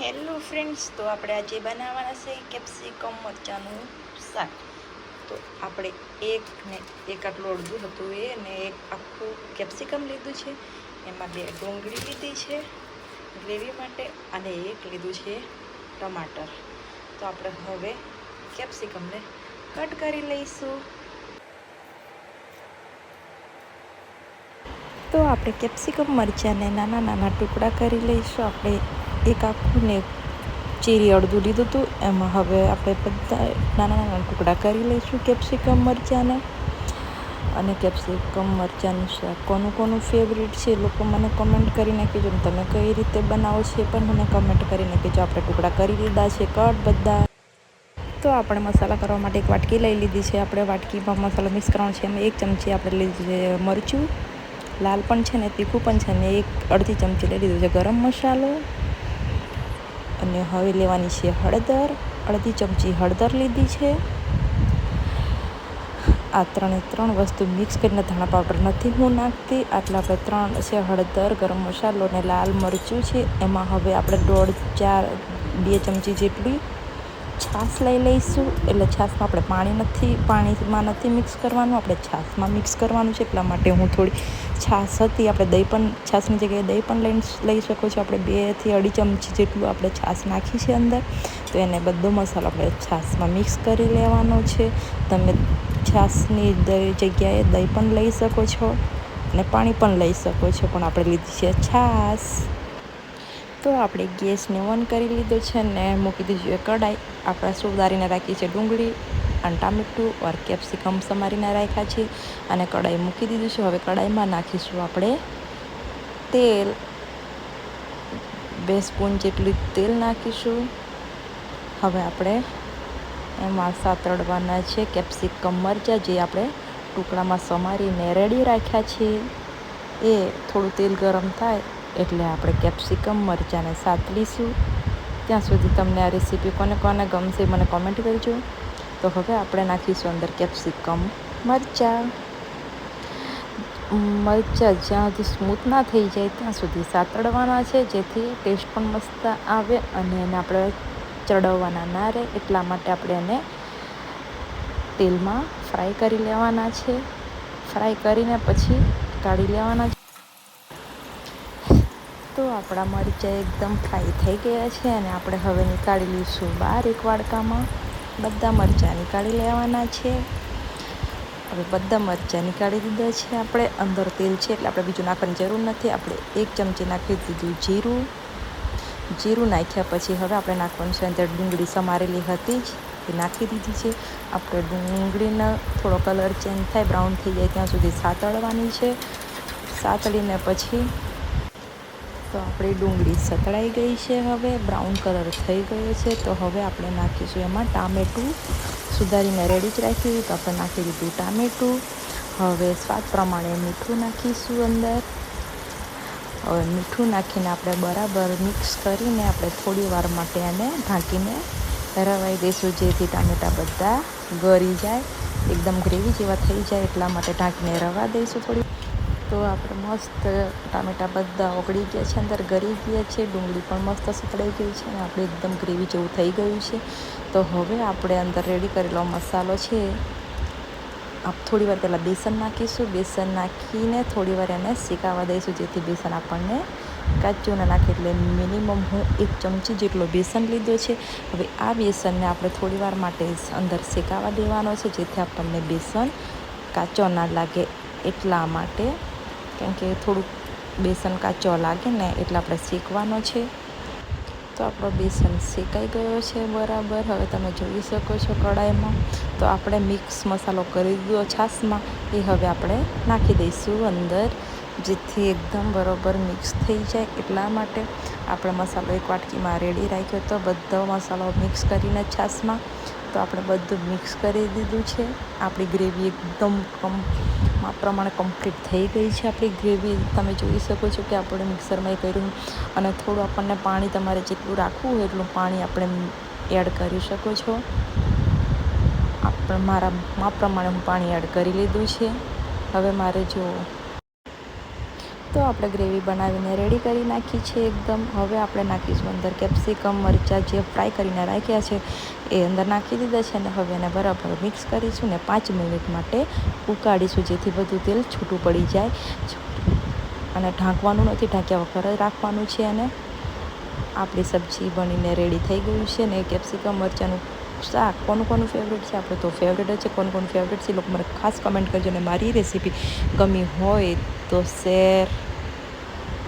Hello friends તો આપણે આજે બનાવવાના છે કેપ્સિકમ મરચાંનું શાક. તો આપણે એક ને એક આટલું અડધું હતું એ અને એક આખું કેપ્સિકમ લીધું છે. એમાં બે ડુંગળી લીધી છે ગ્રેવી માટે અને એક લીધું છે ટમાટર. તો આપણે હવે કેપ્સિકમને કટ કરી લઈશું. તો આપણે કેપ્સિકમ મરચાંને નાના નાના ટુકડા કરી લઈશું. આપણે એક આખું ને ચીરી અડધું લીધું હતું. એમાં હવે આપણે બધા નાના નાના ટુકડા કરી લઈશું કેપ્સિકમ મરચાંને. અને કેપ્સિકમ મરચાંનું શાક કોનું કોનું ફેવરિટ છે લોકો મને કમેન્ટ કરીને કહેજો ને તમે કઈ રીતે બનાવો છો એ પણ મને કમેન્ટ કરીને કહેજો. આપણે ટુકડા કરી લીધા છે, કટ બધા. તો આપણે મસાલા કરવા માટે એક વાટકી લઈ લીધી છે. આપણે વાટકીમાં મસાલો મિક્સ કરવાનો છે એમાં એક ચમચી આપણે લીધું છે મરચું. લાલ પણ છે ને તીખું પણ છે ને એક અડધી ચમચી લઈ લીધું છે ગરમ મસાલો. અને હવે લેવાની છે હળદર. અડધી ચમચી હળદર લીધી છે. આ ત્રણે ત્રણ વસ્તુ મિક્સ કરીને ધાણા પાવડર નથી હું નાખતી. આટલા આપણે ત્રણ છે હળદર, ગરમ મસાલો અને લાલ મરચું છે. એમાં હવે આપણે દોઢ, ચાર, બે ચમચી જેટલી છાશ લઈ લઈશું. એટલે છાશમાં આપણે પાણી નથી, પાણીમાં નથી મિક્સ કરવાનું. આપણે છાશમાં મિક્સ કરવાનું છે. એટલા માટે હું થોડી છાશ હતી. આપણે દહીં પણ, છાશની જગ્યાએ દહીં પણ લઈ લઈ શકો છો. આપણે બેથી અઢી ચમચી જેટલું આપણે છાશ નાખી છે અંદર. તો એને બધો મસાલો આપણે છાશમાં મિક્સ કરી લેવાનો છે. તમે છાશની જગ્યાએ દહીં પણ લઈ શકો છો અને પાણી પણ લઈ શકો છો. પણ આપણે લીધી છે છાશ. તો આપણે ગેસને ઓન કરી લીધો છે ને મૂકી દીધું છે કઢાઈ. આપણે સુધારીને રાખી છે ડુંગળી અને ટામેટું ઓર કેપ્સિકમ સમારીને રાખ્યા છે અને કઢાઈ મૂકી દીધું છે. હવે કઢાઈમાં નાખીશું આપણે તેલ. બે સ્પૂન જેટલું તેલ નાખીશું. હવે આપણે એમાં સાતરડવાના છે કેપ્સિકમ મરચાં જે આપણે ટુકડામાં સમારીને રેડી રાખ્યા છે. એ થોડું તેલ ગરમ થાય એટલે આપણે કેપ્સિકમ મરચાંને સાતલીશું ત્યાં સુધી તમને આ રેસીપી કોને કોને ગમશે મને કોમેન્ટ કરજો. તો હવે આપણે નાખીશું અંદર કેપ્સિકમ મરચાં. મરચાં જ્યાં સુધી સ્મૂથ ના થઈ જાય ત્યાં સુધી સાતળવાના છે, જેથી ટેસ્ટ પણ મસ્ત આવે અને એને આપણે ચડવવાના ના રહે, એટલા માટે આપણે એને તેલમાં ફ્રાય કરી લેવાના છે. ફ્રાય કરીને પછી કાઢી લેવાના છે તો આપણા મરચાં એકદમ ફ્રાય થઈ ગયા છે અને આપણે હવે નીકાળી લઈશું બહાર એક વાડકામાં. બધા મરચાં નીકાળી લેવાના છે. હવે બધા મરચાં નીકાળી દીધા છે આપણે. અંદર તેલ છે એટલે આપણે બીજું નાખવાની જરૂર નથી. આપણે એક ચમચી નાખી દીધું જીરું. જીરું નાખ્યા પછી હવે આપણે નાખવાનું છે અંદર ડુંગળી સમારેલી હતી જ. એ નાખી દીધી છે. આપણે ડુંગળીનો થોડો કલર ચેન્જ થાય, બ્રાઉન થઈ જાય ત્યાં સુધી સાતળવાની છે. સાતળીને પછી તો આપણી ડુંગળી સતળાઈ ગઈ છે હવે, બ્રાઉન કલર થઈ ગયો છે. તો હવે આપણે નાખીશું એમાં ટામેટું. સુધારીને રેડી જ રાખ્યું તો આપણે નાખી દીધું ટામેટું. હવે સ્વાદ પ્રમાણે મીઠું નાખીશું અંદર. હવે મીઠું નાખીને આપણે બરાબર મિક્સ કરીને આપણે થોડી વાર માટે એને ઢાંકીને રવાઈ દઈશું, જેથી ટામેટાં બધા ગળી જાય. એકદમ ગ્રેવી જેવા થઈ જાય, એટલા માટે ઢાંકીને રવા દઈશું થોડી. તો આપણે મસ્ત ટામેટાં બધા ઓગળી ગયા છે, અંદર ગળી ગયા છે, ડુંગળી પણ મસ્ત સતળાઈ ગઈ છે અને આપણે એકદમ ગ્રેવી જેવું થઈ ગયું છે. તો હવે આપણે અંદર રેડી કરેલો મસાલો છે. આપ થોડી વાર પહેલાં બેસન નાખીશું. બેસન નાખીને થોડી વાર એને શેકાવા દઈશું, જેથી બેસન આપણને કાચું ન નાખે. એટલે મિનિમમ હું એક ચમચી જેટલો બેસન લીધો છે. હવે આ બેસનને આપણે થોડી વાર માટે અંદર શેકાવા દેવાનો છે, જેથી આપણને બેસન કાચો ના લાગે એટલા માટે કેમ કે થોડુંક બેસન કાચો લાગે ને એટલે આપણે શેકવાનો છે. તો આપણો બેસન શેકાઈ ગયો છે બરાબર. હવે તમે જોઈ શકો છો કડાઈમાં. તો આપણે મિક્સ મસાલો કરી દીધો છાશમાં. એ હવે આપણે નાખી દઈશું અંદર. જેથી એકદમ બરાબર મિક્સ થઈ જાય એટલા માટે આપણે મસાલો એક વાટકીમાં રેડી રાખ્યો તો બધો મસાલો મિક્સ કરીને છાશમાં તો આપણે બધું મિક્સ કરી દીધું છે. આપણી ગ્રેવી એકદમ કમ પ્રમાણે કમ્પ્લીટ થઈ ગઈ છે. આપણી ગ્રેવી તમે જોઈ શકો છો કે આપણે મિક્સરમાં એ કર્યું અને થોડું આપણને પાણી તમારે જેટલું રાખવું હોય એટલું પાણી આપણે એડ કરી શકો છો. આપણે મારા માપ પ્રમાણે હું પાણી એડ કરી લીધું છે. હવે મારે જો તો આપણે ગ્રેવી બનાવીને રેડી કરી નાખી છે એકદમ. હવે આપણે નાખીશું અંદર કેપ્સિકમ મરચાં જે ફ્રાય કરીને રાખ્યા છે, એ અંદર નાખી દીધા છે અને હવે એને બરાબર મિક્સ કરીશું ને પાંચ મિનિટ માટે ઉકાળીશું જેથી બધું તેલ છૂટું પડી જાય. અને ઢાંકવાનું નથી, ઢાંક્યા વગર રાખવાનું છે અને આપણી સબ્જી બનીને રેડી થઈ ગયું છે ને કેપ્સિકમ મરચાંનું શાક કોનું કોનું ફેવરેટ છે? આપણે તો ફેવરેટ જ છે. કોનું કોનું ફેવરેટ છે લોકો મને ખાસ કમેન્ટ કરજો અને મારી રેસીપી ગમી હોય તો શેર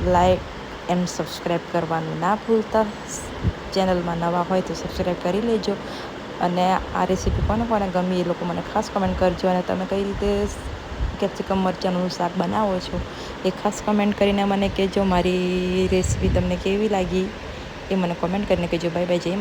લાઈક એન્ડ સબસ્ક્રાઈબ કરવાનું ના ભૂલતા. ચેનલમાં નવા હોય તો સબસ્ક્રાઈબ કરી લેજો. અને આ રેસીપી કોને કોને ગમી એ લોકો મને ખાસ કમેન્ટ કરજો. અને તમે કઈ રીતે કેપ્સિકમ મરચાંનું શાક બનાવો છો એ ખાસ કમેન્ટ કરીને મને કહેજો. મારી રેસીપી તમને કેવી લાગી એ મને કોમેન્ટ કરીને કહેજો. બાય બાય જય